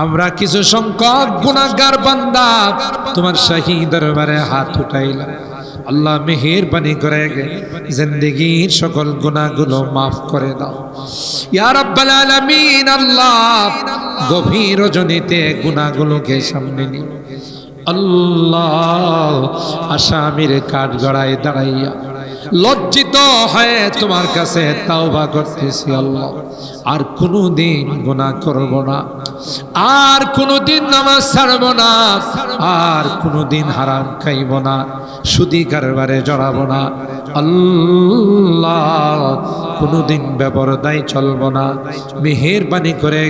আমরা কিছু সংখ্যক গুণাগার বান্দা। তোমার শাহী দরবারে হাত উঠাইলাম। আল্লাহ মেহেরবানি করে জিন্দগির সকল গুণাগুলো মাফ করে দাও। ইয়া রাব্বাল আলামিন, আল্লাহ গভীর রজনীতে গুণাগুলোকে সামনে নিয়ে, আল্লাহ আসামির কাঠ গড়ায় দাঁড়াইয়া লজ্জিত হয়ে তোমার কাছে তাওবা করতেছি আল্লাহ আর কোনো দিন গুণা করব না আর কোনো দিন নামাজ ছাড়ব না আর কোনো দিন হারাম খাইব না সুদি কারবারে জড়াবো না আল্লাহ কোনোদিন ব্যবরদায় চলব না মেহেরবানি করে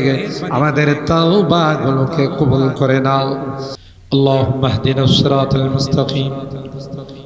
আমাদের তাওবাগুলোকে কবুল করে নাও اللهم اهدنا الصراط المستقيم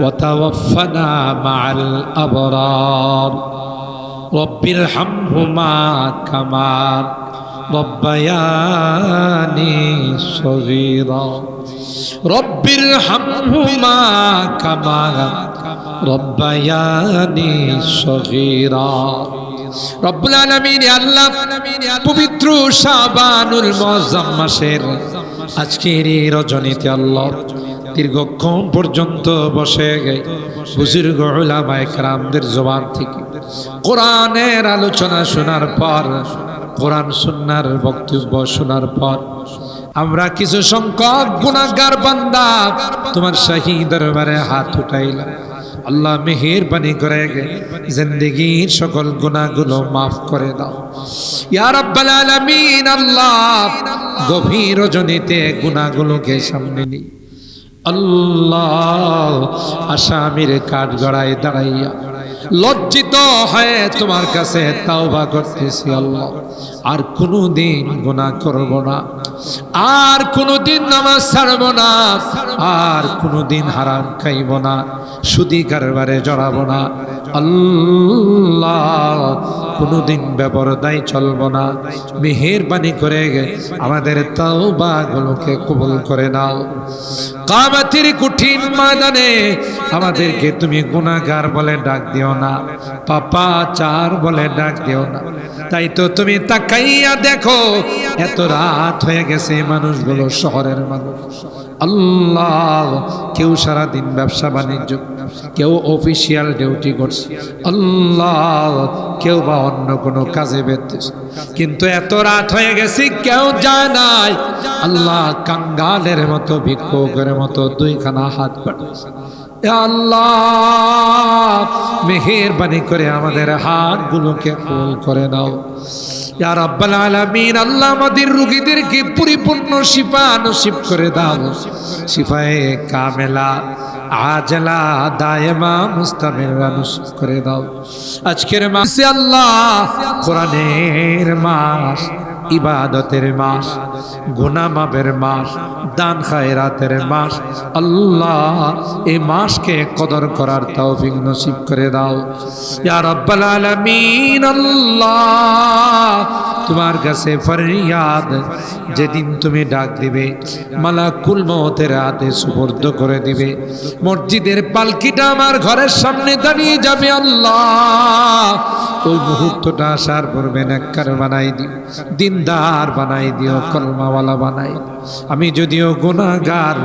وتوفنا مع الأبرار رب ارحمهما كما ربياني صغيرا رب ارحمهما كما ربياني صغيرا রব্বুল আলামিন আল্লাহ পবিত্র শাবানুল মুআজ্জাম মাসের আজকের এই রজনীতে আল্লাহ দীর্ঘক্ষণ পর্যন্ত বসে বুজুর্গ উলামায়ে কেরামদের জবান থেকে। কোরআনের আলোচনা শোনার পর, কোরআন সুন্নার বক্তব্য শোনার পর, আমরা কিছু সংখ্যক গুণাগার বান্দা তোমার শাহী দরবারে হাত উঠাইলাম। আল্লাহ মেহেরবানি করে গে, জিন্দগির সকল গুণাগুলো মাফ করে দাও। ইয়া রাব্বাল আলামিন, আল্লাহ গভীর রজনীতে গুণাগুলোকে সামনে নিই আল্লাহ, আসামির কাঠ গড়ায় দাঁড়াইয়া লজ্জিত হয়ে তোমার কাছে তাওবা করতেছি আল্লাহ। আর কোনো দিন গুণা করব না, আর কোনো দিন নামাজ ছাড়ব না, আর কোনো দিন হারাম খাইব না, সুদি কারবারে জড়াবো না। আল্লাহ, কোনোদিন ব্যবরদায় চলব না, মেহেরবানি করে আমাদের তাওবাগুলোকে কবুল করে নাও। কামাতির কঠিন ময়দানে আমাদেরকে তুমি গুণাগার বলে ডাক দিও না পাপা চার বলে ডাক দিও না। তাই তো তুমি তাকাইয়া দেখো, এত রাত হয়ে গেছে মানুষগুলো শহরের মানুষ। আল্লাহ, কেউ সারা দিন ব্যবসা বাণিজ্য কেউ অফিসিয়াল ডিউটি করছে। আল্লাহ, কেউ বা অন্য কোনো কাজে বেরতেছে কিন্তু এত রাত হয়ে গেছে, কেউ যায় নাই। আল্লাহ কাঙ্গালের মতো, ভিক্ষুকের মতো দুইখানা হাত পাঠিয়েছে আল্লাহ, মেহেরবানি করে আমাদের হাতগুলোকে ফুল করে দাও ইয়া রাব্বাল আলামিন, আল্লাহ আমাদের রোগীদেরকে পরিপূর্ণ শিফা নসিব করে দাও। শিফায়ে কামেলা। আজলা দায়মা মুস্তামের মানুষ করে দাও। আজকের মাসে আল্লাহ কোরআনের মাস ইবাদতের মাস গুনামাবের মাস, দান খায়রাতের মাস। আল্লাহ এই মাসকে কদর করার তৌফিক নসিব করে দাও। ইয়া রাব্বাল আলামিন, আল্লাহ তোমার কাছে ফরিয়াদ, যেদিন তুমি ডাক দিবে, মালাকুল মওতের হাতে সুপর্দ করে দিবে। মসজিদের পালকিটা আমার ঘরের সামনে দাঁড়িয়ে যাবে, আল্লাহ। ওই মুহূর্তটা আসার পূর্বে নাক্কার বানাই দিও। দিনদার বানাই দিও, কলমাওয়ালা বানাই আমি যদিও গুণাগার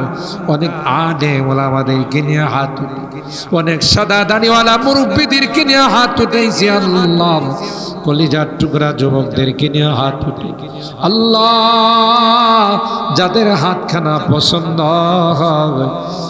অনেক আডে ওলামাদেরকে নিয়ে হাত অনেক সাদা দাড়িওয়ালা মুরব্বীদেরকে নিয়ে হাত উঠেছি আল্লাহ। কলিজার টুকরা যুবকদেরকে নিয়ে হাত উঠে আল্লাহ, যাদের হাতখানা পছন্দ হবে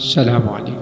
السلام عليكم.